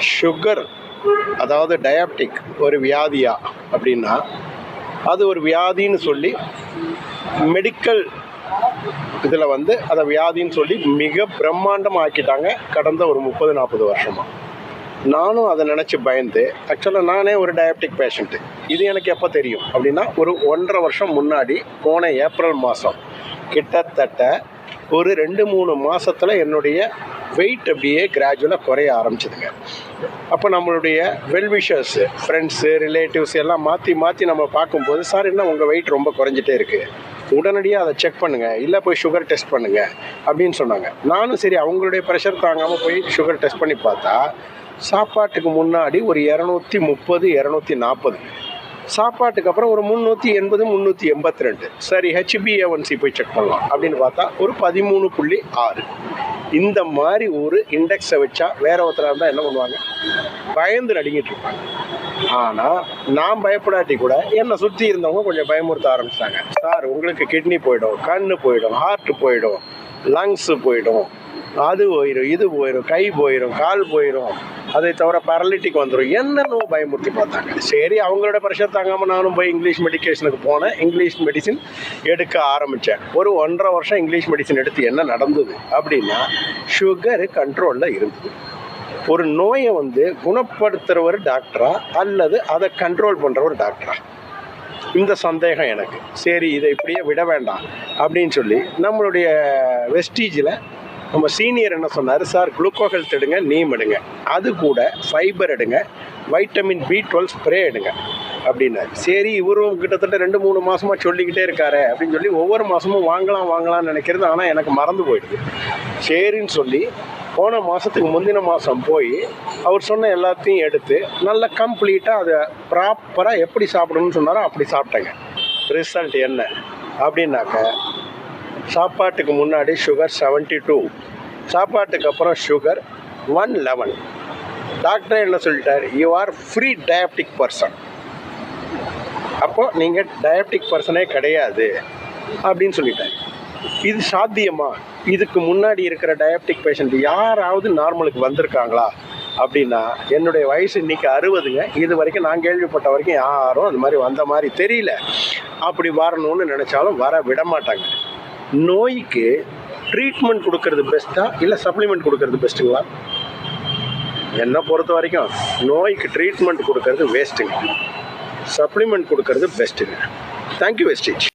Sugar அதாவது diabetic ஒரு வியாதியா அப்படின்னா அது ஒரு வியாதின்னு சொல்லி மெடிக்கல் இதில் வந்து அதை வியாதின்னு சொல்லி மிக பிரம்மாண்டம் ஆக்கிட்டாங்க கடந்த ஒரு முப்பது நாற்பது வருஷமாக நானும் அதை நினச்சி பயந்து ஆக்சுவலாக நானே ஒரு டயபெட்டிக் பேஷண்ட்டு இது எனக்கு எப்போ தெரியும் அப்படின்னா ஒரு ஒன்றரை வருஷம் முன்னாடி போன ஏப்ரல் மாதம் கிட்டத்தட்ட ஒரு ரெண்டு மூணு மாதத்தில் என்னுடைய வெயிட் அப்படியே கிராஜுவலாக குறைய ஆரம்பிச்சதுங்க. அப்போ நம்மளுடைய வெல்விஷர்ஸ் ஃப்ரெண்ட்ஸு ரிலேட்டிவ்ஸ் எல்லாம் மாற்றி மாற்றி நம்ம பார்க்கும்போது சார் என்ன உங்கள் வெயிட் ரொம்ப குறைஞ்சிட்டே இருக்குது உடனடியாக அதை செக் பண்ணுங்கள் இல்லை போய் சுகர் டெஸ்ட் பண்ணுங்கள் அப்படின்னு சொன்னாங்க. நானும் சரி அவங்களுடைய ப்ரெஷர் தாங்காமல் போய் சுகர் டெஸ்ட் பண்ணி பார்த்தா சாப்பாட்டுக்கு முன்னாடி ஒரு இரநூத்தி முப்பது இரநூத்தி நாற்பது சாப்பாட்டுக்கு அப்புறம் ஒரு முந்நூற்றி எண்பது முந்நூற்றி எண்பத்தி ரெண்டு. சரி ஹெச்பிஏஒன்சி போய் செக் பண்ணலாம் அப்படின்னு பார்த்தா ஒரு பதிமூணு புள்ளி ஆறு. இந்த மாதிரி ஒரு இண்டெக்ஸை வச்சா வேற ஒருத்தராக இருந்தால் என்ன பண்ணுவாங்க? பயந்து நடுங்கிட்டு இருப்பாங்க. ஆனால் நான் பயப்படாட்டி கூட என்னை சுற்றி இருந்தவங்க கொஞ்சம் பயமுறுத்த ஆரம்பிச்சிட்டாங்க. சார் உங்களுக்கு கிட்னி போயிடும் கண்ணு போயிடும் ஹார்ட் போயிடும். லங்ஸு போயிடும். அது போயிடும் இது போயிடும் கை போயிடும் கால் போயிடும் அதை தவிர பேரலிட்டிக் வந்துடும் என்னென்னவோ பயமுறுத்தி பார்த்தாங்க. சரி அவங்களோட ப்ரெஷர் தாங்காமல் நானும் போய் இங்கிலீஷ் மெடிக்கேஷனுக்கு போனேன். இங்கிலீஷ் மெடிசின் எடுக்க ஆரம்பித்தேன் ஒரு ஒன்றரை வருஷம் இங்கிலீஷ் மெடிசின் எடுத்து என்ன நடந்தது அப்படின்னா சுகரு கண்ட்ரோலில் இருந்தது. ஒரு நோயை வந்து குணப்படுத்துகிறவர் டாக்டரா அல்லது அதை கண்ட்ரோல் பண்ணுற ஒரு டாக்டரா இந்த சந்தேகம் எனக்கு. சரி இதை இப்படியே விட வேண்டாம் அப்படின்னு சொல்லி நம்மளுடைய வெஸ்டீஜில் நம்ம சீனியர் என்ன சொன்னார்? சார் குளுக்கோ ஹெல்த் எடுங்க நீம் எடுங்க. அது கூட ஃபைபர் எடுங்க. வைட்டமின் பி டுவெல் ஸ்ப்ரே எடுங்க அப்படின்னாரு. சரி இவரும் கிட்டத்தட்ட ரெண்டு மூணு மாசமா சொல்லிக்கிட்டே இருக்காரு அப்படின்னு சொல்லி ஒவ்வொரு மாதமும் வாங்கலாம் வாங்கலாம்னு நினைக்கிறது ஆனால் எனக்கு மறந்து போயிடுது. சரின்னு சொல்லி போன மாதத்துக்கு முந்தின மாதம் போய் அவர் சொன்ன எல்லாத்தையும் எடுத்து நல்லா கம்ப்ளீட்டாக அதை ப்ராப்பராக எப்படி சாப்பிடணும்னு சொன்னாரோ அப்படி சாப்பிட்டேங்க. ரிசல்ட் என்ன அப்படின்னாக்க சாப்பாட்டுக்கு முன்னாடி சுகர் 72 டூ சாப்பாட்டுக்கு அப்புறம் சுகர் ஒன் லெவன் டாக்டர் என்ன சொல்லிட்டார்? You are free diabetic person அப்போது நீங்கள் டயாப்டிக் பர்சனே கிடையாது அப்படின்னு சொல்லிட்டார். இது சாத்தியமா? இதுக்கு முன்னாடி இருக்கிற டயாப்டிக் பேஷண்ட் யாராவது நார்மலுக்கு வந்திருக்காங்களா? அப்படின்னா என்னுடைய வயசு இன்னைக்கு அறுபதுங்க. இது வரைக்கும் நான் கேள்விப்பட்ட வரைக்கும் யாரும் அது மாதிரி வந்த மாதிரி தெரியல. அப்படி வரணும்னு நினச்சாலும் வர விட மாட்டாங்க. நோய்க்கு ட்ரீட்மெண்ட் கொடுக்கறது பெஸ்ட்டா இல்லை சப்ளிமெண்ட் கொடுக்கறது பெஸ்ட்டுங்களா என்னை பொறுத்த வரைக்கும் நோய்க்கு ட்ரீட்மெண்ட் கொடுக்கறது வேஸ்ட்டுங்க சப்ளிமெண்ட் கொடுக்கறது பெஸ்ட்டுங்க தேங்க்யூ வெஸ்டேஜ்